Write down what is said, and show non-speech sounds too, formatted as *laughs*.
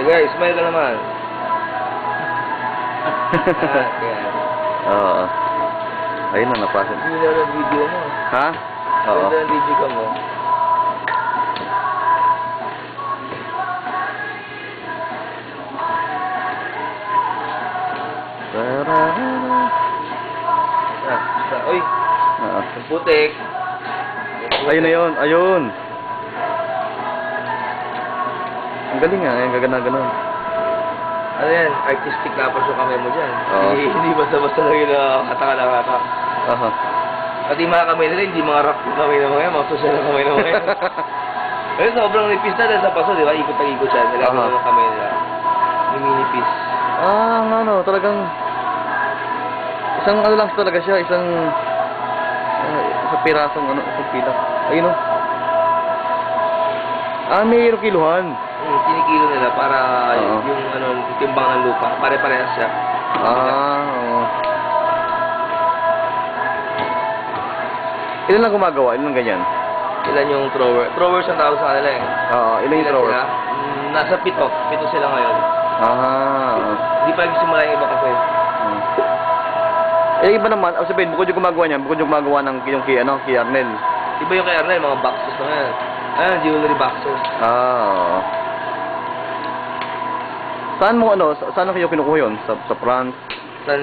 Guys, smile ka naman. ah. *laughs* Oo. Ayun na, napasa. Na lang video mo. Ha? Oo. Ganda ng video ka mo. Ah, Uy, ang putik. Ayun na yun, ayun. Ang galing nga, yung gagana ganon. Ano yan? Artistic dapat yung kamay mo dyan. Oo. Hindi, hindi basta-basta lang yung nakakataka nakaka. Aha. Pati mga kamay nila, hindi mga rock yung kamay na mga yan, mga social na kamay na mga yan. *laughs* Pero sobrang nipis na dahil sa paso, di ba? Ikot ang ikot siya. Nilagay mo ng kamay nila. Yung minipis. Ah, nga no, talagang isang ano lang talaga siya, isang uh, isang pirasong ano, isang pila. Ayun oh. Ah, may kiluhan. Hmm, kinikilo nila para Oo. yung ano, timbang ng lupa. Pare-parehas siya. Ah, oo. Ilan lang gumagawa? Ilan lang ganyan? Ilan yung thrower? Throwers ang tawag sa kanila eh. Oo, ilan yung Ilan thrower? sila? Mm, nasa pito. Pito sila ngayon. Ah, oo. Hindi pa nagsimula yung iba kasi. Hmm. Eh, iba naman, o sabihin, bukod yung gumagawa niya, bukod yung gumagawa ng yung kay, ano, kay Arnel. Iba yung kay Arnel, mga boxes na yan. Ayan, jewelry boxes. Ah, oo. Saan mo, ano, sa- saan kayo kinukuha yun? Sa, sa France? San